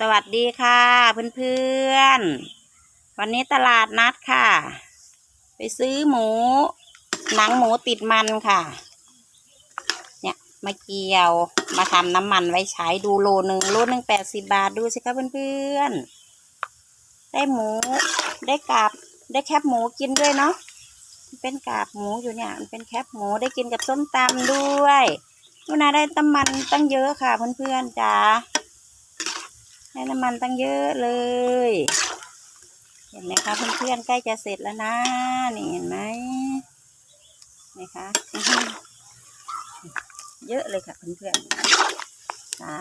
สวัสดีค่ะเพื่อนๆ วันนี้ตลาดนัดค่ะ ไปซื้อหมู หนังหมูติดมันค่ะ เนี่ยมาเกี่ยวมาทำน้ำมันไว้ใช้ดูโลหนึ่งโลหนึ่งแปดสิบาทดูสิคะเพื่อนๆ ได้หมูได้กาบได้แคบหมูกินด้วยเนาะเป็นกาบหมูอยู่เนี่ยมันเป็นแคบหมูได้กินกับส้มตำด้วยนูนาได้น้ำมันตั้งเยอะค่ะเพื่อนๆจ้า ได้น้ำมันตั้งเยอะเลย เห็นไหมคะเพื่อนๆใกล้จะเสร็จแล้วนะ นี่เห็นไหมไหมคะเยอะเลยค่ะเพื่อนๆค่ะ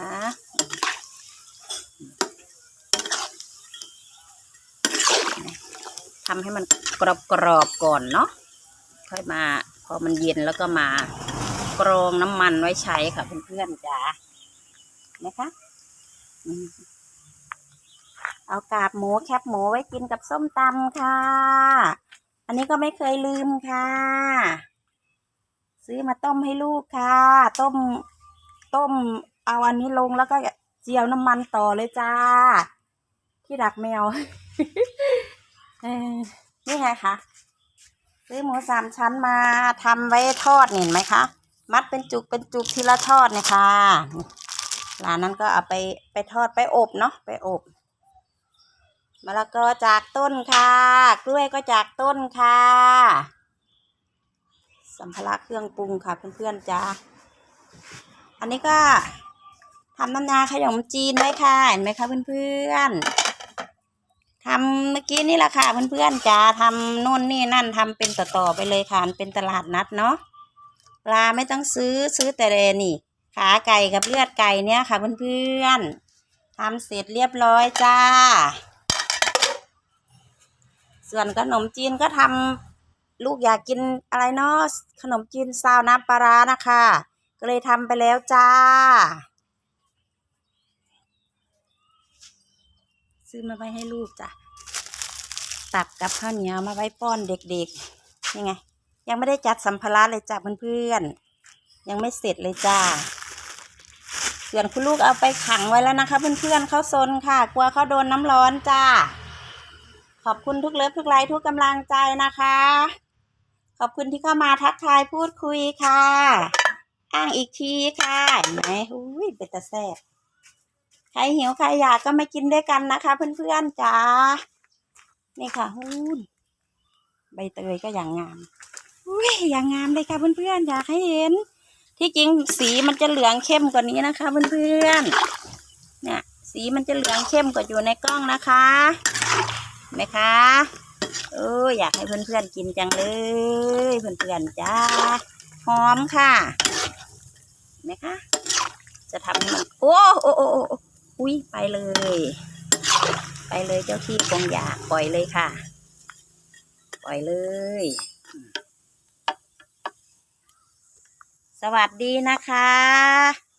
ทำให้มันกรอบๆก่อนเนาะ ค่อยมา พอมันเย็นแล้วก็มากรองน้ำมันไว้ใช้ค่ะเพื่อนๆจ้านะคะ เอากาบหมูแคบหมูไว้กินกับส้มตำค่ะ อันนี้ก็ไม่เคยลืมค่ะ ซื้อมาต้มให้ลูกค่ะ ต้ม ต้ม เอาอันนี้ลงแล้วก็เจียวน้ำมันต่อเลยจ้า ที่ดักแมวนี่ไงคะซื้อหมูสามชั้นมาทำไว้ทอดเห็นไหมคะ มัดเป็นจุกเป็นจุกทีละทอดเนี่ยค่ะร้านนั้นก็เอาไปไปทอดไปอบเนาะไปอบ มะละกอจากต้นค่ะ กล้วยก็จากต้นค่ะ สัมภาระเครื่องปรุงค่ะเพื่อนๆจ้าอันนี้ก็ทำน้ำยาขนมจีนไว้ค่ะเห็นไหมคะเพื่อนๆทำเมื่อกี้นี่แหละค่ะเพื่อนๆจ้าทำนู่นนี่นั่นทำเป็นต่อๆไปเลยค่ะเป็นตลาดนัดเนาะปลาไม่ต้องซื้อซื้อแต่เรนี่ ขาไก่กับเลือดไก่เนี่ยค่ะเพื่อนๆทำเสร็จเรียบร้อยจ้า ส่วนขนมจีนก็ทำลูกอยากกินอะไรเนาะขนมจีนซาวน้ำปลาร้านะคะ ก็เลยทำไปแล้วจ้า ซื้อมาไว้ให้ลูกจ้ะตักกับข้าวเหนียวมาไว้ป้อนเด็กๆนี่ไง ยังไม่ได้จัดสัมภาระเลยจ้ะเพื่อนๆยังไม่เสร็จเลยจ้าส่วนคุณลูกเอาไปขังไว้แล้วนะคะ เพื่อนๆเขาซนค่ะ กลัวเขาโดนน้ำร้อนจ้า ขอบคุณทุกเลิฟทุกไลค์ทุกกำลังใจนะคะ ขอบคุณที่เข้ามาทักทายพูดคุยค่ะ อ้างอีกทีค่ะเห็นไหมอุ้ยเป็นตาแซ่บใครหิวใครอยากก็มากินด้วยกันนะคะ เพื่อนๆจ้านี่ค่ะหูนใบเตยก็อย่างงามอุ้ยอย่างงามเลยค่ะเพื่อนๆอยากให้เห็น ที่จริงสีมันจะเหลืองเข้มกว่านี้นะคะเพื่อนๆเนี่ยสีมันจะเหลืองเข้มกว่าอยู่ในกล้องนะคะ ไหมคะเอออยากให้เพื่อนๆกินจังเลย เพื่อนๆจ้าหอมค่ะนไหมคะจะทำให้มันโอ้โอ้โอ้โอ้โอ้อุ้ยไปเลย ไปเลยเจ้าที่คงอยากปล่อยเลยค่ะ ปล่อยเลย สวัสดีนะคะ